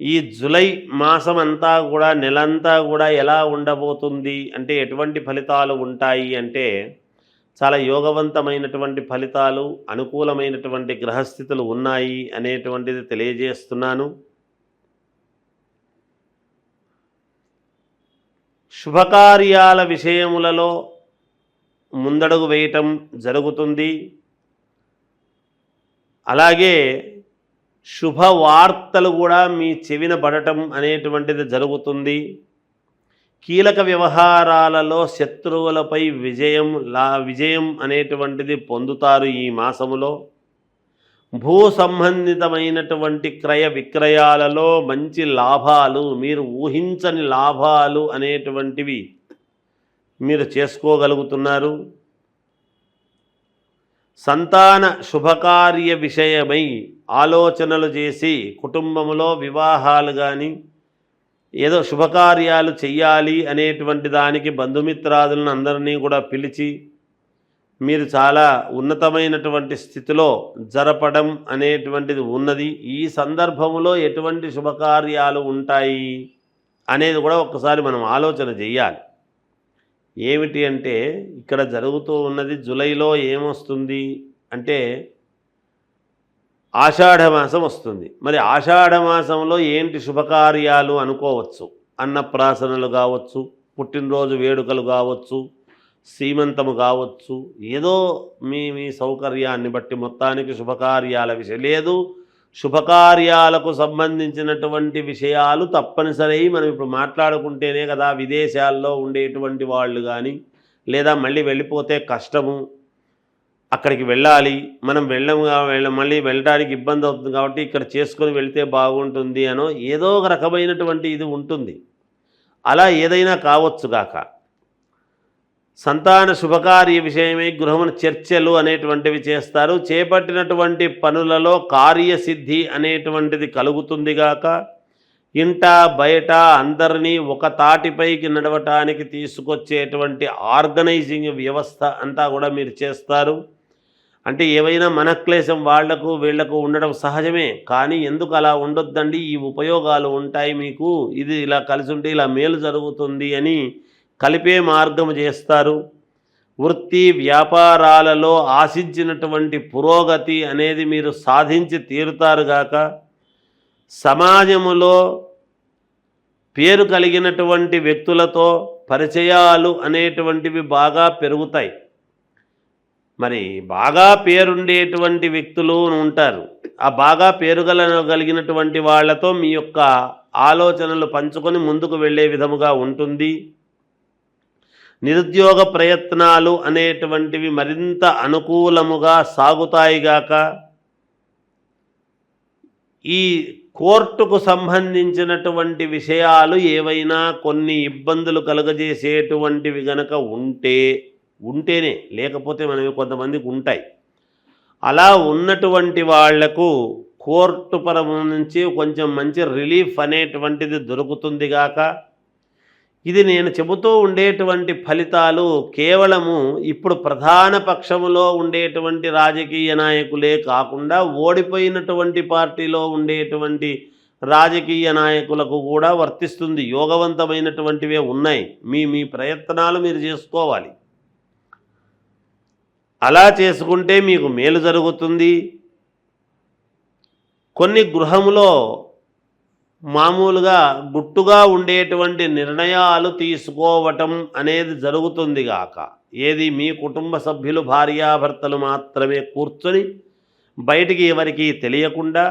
ఈ జులై మాసం అంతా కూడా నెలంతా కూడా ఎలా ఉండబోతుంది? అంటే ఎటువంటి ఫలితాలు ఉంటాయి అంటే చాలా యోగవంతమైనటువంటి ఫలితాలు అనుకూలమైనటువంటి గ్రహస్థితులు ఉన్నాయి అనేటువంటిది తెలియజేస్తున్నాను. శుభకార్యాల విషయములలో ముందడుగు వేయటం జరుగుతుంది. అలాగే శుభవార్తలు కూడా మీ చెవిన పడటం అనేటువంటిది జరుగుతుంది. కీలక వ్యవహారాలలో శత్రువులపై విజయం లా విజయం అనేటువంటిది పొందుతారు ఈ మాసములో. భూ సంబంధితమైనటువంటి క్రయ విక్రయాలలో మంచి లాభాలు మీరు ఊహించని లాభాలు అనేటువంటివి మీరు చేసుకోగలుగుతున్నారు. సంతాన శుభకార్య విషయమై ఆలోచనలు చేసి కుటుంబంలో వివాహాలు కానీ ఏదో శుభకార్యాలు చెయ్యాలి అనేటువంటి దానికి బంధుమిత్రాదులను అందరినీ కూడా పిలిచి మీరు చాలా ఉన్నతమైనటువంటి స్థితిలో జరపడం అనేటువంటిది ఉన్నది. ఈ సందర్భంలో ఎటువంటి శుభకార్యాలు ఉంటాయి అనేది కూడా ఒక్కసారి మనం ఆలోచన చెయ్యాలి. ఏమిటి అంటే ఇక్కడ జరుగుతూ ఉన్నది జులైలో ఏమొస్తుంది అంటే ఆషాఢమాసం వస్తుంది. మరి ఆషాఢమాసంలో ఏంటి శుభకార్యాలు అనుకోవచ్చు? అన్నప్రాసనలు కావచ్చు పుట్టినరోజు వేడుకలు కావచ్చు సీమంతము కావచ్చు ఏదో మీ మీ సౌకర్యాన్ని బట్టి మొత్తానికి శుభకార్యాల విషయం. లేదు శుభకార్యాలకు సంబంధించినటువంటి విషయాలు తప్పనిసరి మనం ఇప్పుడు మాట్లాడుకుంటేనే కదా విదేశాల్లో ఉండేటువంటి వాళ్ళు కానీ లేదా మళ్ళీ వెళ్ళిపోతే కష్టము అక్కడికి వెళ్ళాలి మనం వెళ్ళము వెళ్ళ మళ్ళీ వెళ్ళడానికి ఇబ్బంది అవుతుంది కాబట్టి ఇక్కడ చేసుకొని వెళితే బాగుంటుంది అనో ఏదో ఒక రకమైనటువంటి ఇది ఉంటుంది. అలా ఏదైనా కావచ్చు కాక సంతాన శుభకార్య విషయమై గృహమున చర్చలు అనేటువంటివి చేస్తారు. చేపట్టినటువంటి పనులలో కార్యసిద్ధి అనేటువంటిది కలుగుతుంది గాక. ఇంట బయట అందరినీ ఒక తాటిపైకి నడవటానికి తీసుకొచ్చేటువంటి ఆర్గనైజింగ్ వ్యవస్థ అంతా కూడా మీరు చేస్తారు. అంటే ఏవైనా మనక్లేశం వాళ్ళకు వీళ్ళకు ఉండడం సహజమే. కానీ ఎందుకు అలా ఉండొద్దండి? ఈ ఉపయోగాలు ఉంటాయి మీకు. ఇది ఇలా కలిసి ఉంటే ఇలా మేలు జరుగుతుంది అని కలిపే మార్గము చేస్తారు. వృత్తి వ్యాపారాలలో ఆశించినటువంటి పురోగతి అనేది మీరు సాధించి తీరుతారుగాక సమాజములో పేరు కలిగినటువంటి వ్యక్తులతో పరిచయాలు అనేటువంటివి బాగా పెరుగుతాయి. మరి బాగా పేరుండేటువంటి వ్యక్తులు ఉంటారు. ఆ బాగా పేరుగలగలిగినటువంటి వాళ్ళతో మీ యొక్క ఆలోచనలు పంచుకొని ముందుకు వెళ్ళే విధముగా ఉంటుంది. నిరుద్యోగ ప్రయత్నాలు అనేటువంటివి మరింత అనుకూలముగా సాగుతాయిగాక ఈ కోర్టుకు సంబంధించినటువంటి విషయాలు ఏవైనా కొన్ని ఇబ్బందులు కలుగజేసేటువంటివి గనక ఉంటే ఉంటేనే లేకపోతే మనవి కొంతమందికి ఉంటాయి. అలా ఉన్నటువంటి వాళ్ళకు కోర్టు పరము నుంచి కొంచెం మంచి రిలీఫ్ అనేటువంటిది దొరుకుతుంది గాక. ఇది నేను చెబుతూ ఉండేటువంటి ఫలితాలు కేవలము ఇప్పుడు ప్రధాన పక్షములో ఉండేటువంటి రాజకీయ నాయకులే కాకుండా ఓడిపోయినటువంటి పార్టీలో ఉండేటువంటి రాజకీయ నాయకులకు కూడా వర్తిస్తుంది. యోగవంతమైనటువంటివే ఉన్నాయి. మీ మీ ప్రయత్నాలు మీరు చేసుకోవాలి. అలా చేసుకుంటే మీకు మేలు జరుగుతుంది. కొన్ని గృహములో మామూలుగా గుట్టుగా ఉండేటువంటి నిర్ణయాలు తీసుకోవటం అనేది జరుగుతుంది గాక. ఏది మీ కుటుంబ సభ్యులు భార్యాభర్తలు మాత్రమే కూర్చొని బయటికి ఎవరికి తెలియకుండా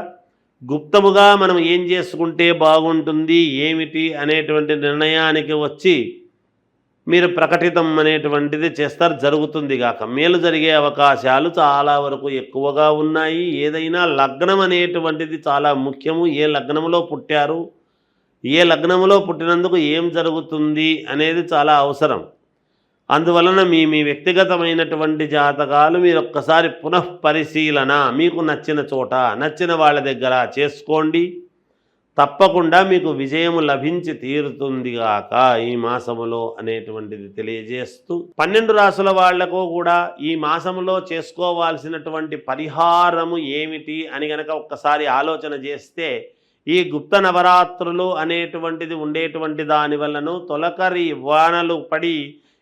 గుప్తముగా మనం ఏం చేసుకుంటే బాగుంటుంది ఏమిటి అనేటువంటి నిర్ణయానికి వచ్చి మీరు ప్రకటితం అనేటువంటిది చేస్తారు జరుగుతుంది కాక మేలు జరిగే అవకాశాలు చాలా వరకు ఎక్కువగా ఉన్నాయి. ఏదైనా లగ్నం అనేటువంటిది చాలా ముఖ్యము. ఏ లగ్నంలో పుట్టారు? ఏ లగ్నంలో పుట్టినందుకు ఏం జరుగుతుంది అనేది చాలా అవసరం. అందువలన మీ మీ వ్యక్తిగతమైనటువంటి జాతకాలు మీరు ఒక్కసారి పునఃపరిశీలన. మీకు నచ్చిన చోట నచ్చిన వాళ్ళ దగ్గర చేసుకోండి. తప్పకుండా మీకు విజయము లభించి తీరుతుందిగాక ఈ మాసములో అనేటువంటిది తెలియజేస్తూ పన్నెండు రాసుల వాళ్ళకు కూడా ఈ మాసములో చేసుకోవాల్సినటువంటి పరిహారము ఏమిటి అని గనక ఒక్కసారి ఆలోచన చేస్తే ఈ గుప్త నవరాత్రులు అనేటువంటిది ఉండేటువంటి దాని వలన తొలకరి వానలు పడి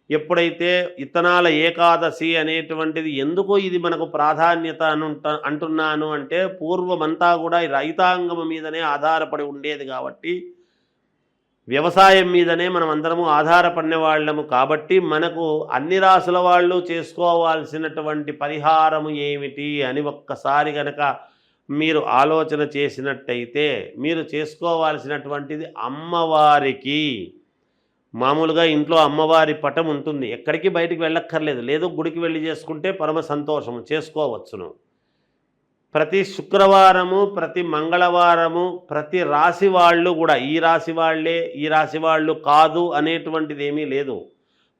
ఎప్పుడైతే ఇతనాల ఏకాదశి అనేటువంటిది ఎందుకు ఇది మనకు ప్రాధాన్యత అనుంట అంటున్నాను అంటే పూర్వమంతా కూడా రైతాంగం మీదనే ఆధారపడి ఉండేది కాబట్టి వ్యవసాయం మీదనే మనం అందరము ఆధారపడిన వాళ్ళము కాబట్టి మనకు అన్ని రాసుల వాళ్ళు చేసుకోవాల్సినటువంటి పరిహారము ఏమిటి అని ఒక్కసారి గనక మీరు ఆలోచన చేసినట్టయితే మీరు చేసుకోవాల్సినటువంటిది అమ్మవారికి. మామూలుగా ఇంట్లో అమ్మవారి పటం ఉంటుంది. ఎక్కడికి బయటికి వెళ్ళక్కర్లేదు. లేదు గుడికి వెళ్ళి చేసుకుంటే పరమ సంతోషము. చేసుకోవచ్చును. ప్రతి శుక్రవారము ప్రతి మంగళవారము ప్రతి రాశి వాళ్ళు కూడా ఈ రాశి వాళ్ళే ఈ రాశి వాళ్ళు కాదు అనేటువంటిది ఏమీ లేదు.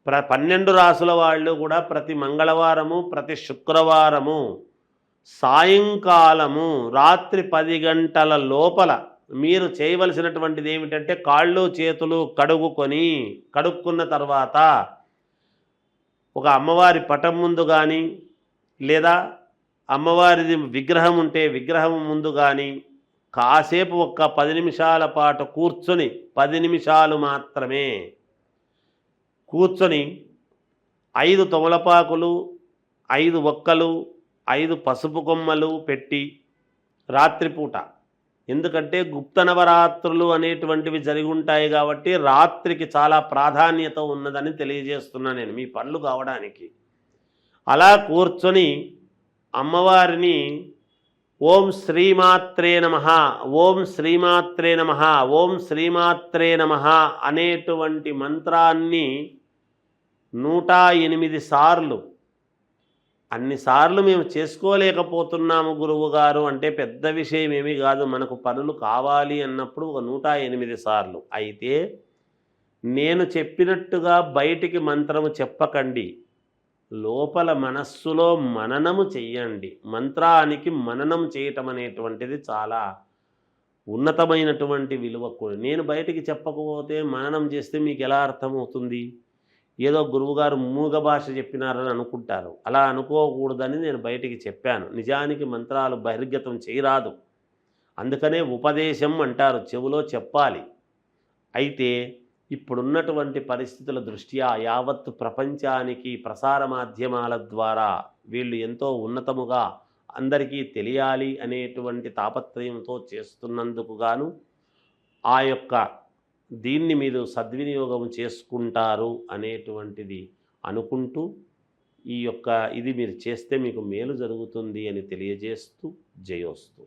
ప్ర పన్నెండు రాసుల వాళ్ళు కూడా ప్రతి మంగళవారము ప్రతి శుక్రవారము సాయంకాలము రాత్రి పది గంటల లోపల మీరు చేయవలసినటువంటిది ఏమిటంటే కాళ్ళు చేతులు కడుగుకొని కడుక్కున్న తర్వాత ఒక అమ్మవారి పటం ముందు కానీ లేదా అమ్మవారిది విగ్రహం ఉంటే విగ్రహం ముందు కానీ కాసేపు ఒక్క పది నిమిషాల పాటు కూర్చొని పది నిమిషాలు మాత్రమే కూర్చొని ఐదు తొమలపాకులు ఐదు ఒక్కలు ఐదు పసుపు కొమ్మలు పెట్టి రాత్రిపూట ఎందుకంటే గుప్త నవరాత్రులు అనేటువంటివి జరిగి ఉంటాయి కాబట్టి రాత్రికి చాలా ప్రాధాన్యత ఉన్నదని తెలియజేస్తున్నా నేను మీ పనులు కావడానికి. అలా కూర్చొని అమ్మవారిని ఓం శ్రీమాత్రే నమ ఓం శ్రీమాత్రే నమ ఓం శ్రీమాత్రే నమ అనేటువంటి మంత్రాన్ని నూట ఎనిమిది సార్లు అన్నిసార్లు మేము చేసుకోలేకపోతున్నాము గురువు గారు అంటే పెద్ద విషయం ఏమీ కాదు. మనకు పనులు కావాలి అన్నప్పుడు ఒక నూట ఎనిమిది సార్లు. అయితే నేను చెప్పినట్టుగా బయటికి మంత్రము చెప్పకండి. లోపల మనస్సులో మననము చెయ్యండి. మంత్రానికి మననం చేయటం అనేటువంటిది చాలా ఉన్నతమైనటువంటి విలువ కూడా. నేను బయటికి చెప్పకపోతే మననం చేస్తే మీకు ఎలా అర్థమవుతుంది? ఏదో గురువుగారు మూగ భాష చెప్పినారని అనుకుంటారు. అలా అనుకోకూడదని నేను బయటికి చెప్పాను. నిజానికి మంత్రాలు బహిర్గతం చేయరాదు. అందుకనే ఉపదేశం అంటారు. చెవులో చెప్పాలి. అయితే ఇప్పుడున్నటువంటి పరిస్థితుల దృష్ట్యా యావత్ ప్రపంచానికి ప్రసార మాధ్యమాల ద్వారా వీళ్ళు ఎంతో ఉన్నతముగా అందరికీ తెలియాలి అనేటువంటి తాపత్రయంతో చేస్తున్నందుకు గాను ఆ యొక్క దీన్ని మీరు సద్వినియోగం చేసుకుంటారు అనేటువంటిది అనుకుంటూ ఈ యొక్క ఇది మీరు చేస్తే మీకు మేలు జరుగుతుంది అని తెలియజేస్తూ జయోస్తూ.